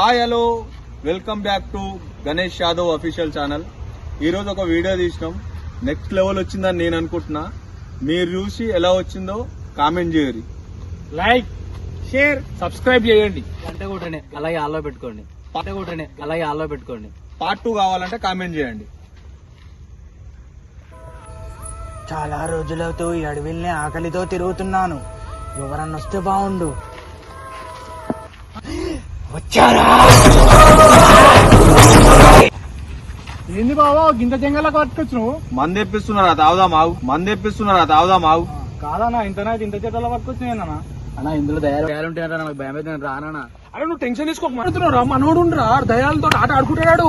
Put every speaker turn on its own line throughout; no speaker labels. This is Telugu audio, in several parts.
Hi hello welcome back to Ganesh Yadav official channel ఈరోజు ఒక వీడియో తీసినాం. నెక్స్ట్ లెవెల్ వచ్చిందని నేను అనుకుంటున్నా. మీరు చూసి ఎలా వచ్చిందో కామెంట్ చేయరు.
లైక్ షేర్ సబ్స్క్రైబ్ చేయండి.
గంట కొట్టండి అలాగే ఆల్లో పెట్టుకోండి. కొట్టండి అలాగే ఆల్లో పెట్టుకోండి.
పార్ట్ టూ కావాలంటే కామెంట్ చేయండి.
చాలా రోజులతో ఈ అడవిల్ని ఆకలితో తిరుగుతున్నాను. ఎవరన్నా వస్తే బాగుండు వచ్చారా?
ఏంది బావా గింత జంగలకు పట్టుకొచ్చు
మంది ఎప్పిస్తున్నారా తాగుదాం ఆగు. మంది ఎప్పిస్తున్నారా తాగుదాం ఆగు.
కాదన్నా ఇంతనా ఇంత చెట్ల పట్టుకొచ్చు అన్న?
అన్న ఇందులో దయాలు దయాలు ఉంటాయంటే నాకు భయం అయితే రానా
అరే నువ్వు టెన్షన్ తీసుకోక రా. మనోడు రా దయాలతో ఆట ఆడుకుంటాడు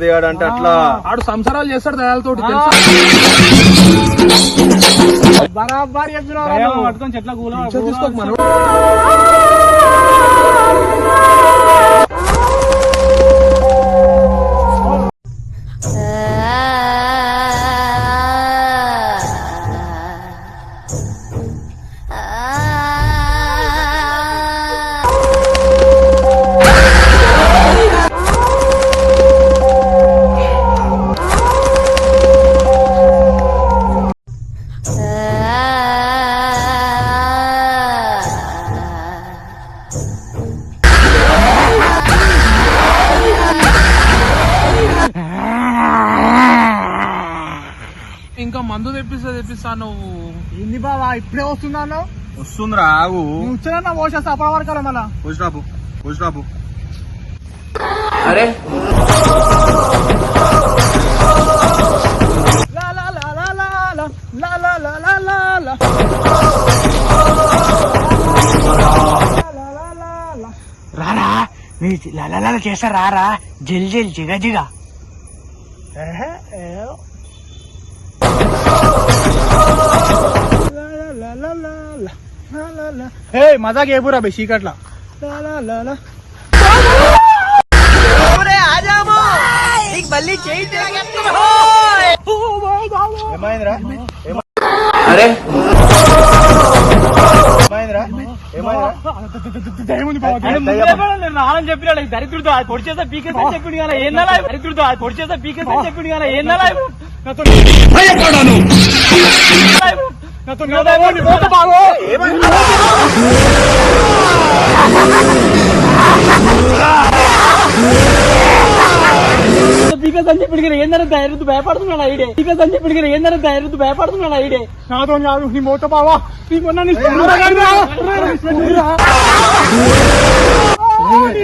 దిగాడు అంటే అట్లా.
ఆడు సంసారాలు చేస్తాడు దయాలతో చెట్ల కూల మందు తెప్పిస్తా తెప్పిస్తా నువ్వు ఏంది బావా ఇప్పుడే వస్తుందా అన్నావు
వస్తుందిరా ఆగు
వచ్చానన్నా పోసేస్తా అప్పటి వరకు మళ్ళా
పోసిరాపు పోసిరాపు
అరే
రారా మీ లలల చేస్తారా రా జల్ జల్ జిగ జిగ
ఏ మజాక్ ఏపురా బే చీకట్ల?
అరే! నాలని చెప్పినాడు దరిద్రుడు పొడిచేసా పీకేసా చెప్పిండు కదా ఏం దరిద్రుడు పొడిచేసా పీకేసా చెప్పిండు కదా ఏం భయపడను భయపడుతున్నాడు ఐడే బికాస్ అని చెప్పి ఏందని భయపడుతున్నాడు ఐడే
నాతో నీ మోత బావా నీకు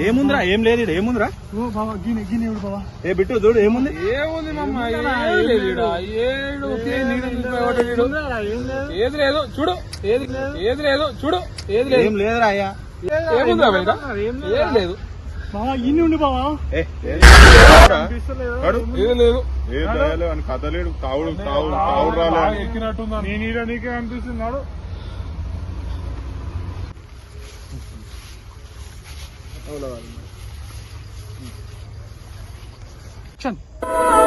ఏముందిరా? ఏం లేదు ఏముందిరా? ఓ బావా బావా. ఏ బిట్టు చూడు ఏముంది?
ఏముంది ఏది చూడు. ఏది లేదు. చూడు. ఏది లేదు?
ఏం లేదురా అయ్యా.
ఏముందిరా? ఏం లేదు.
తావుడు తావుడు
అనిపిస్తున్నాడు वो लगा दूँगा चल।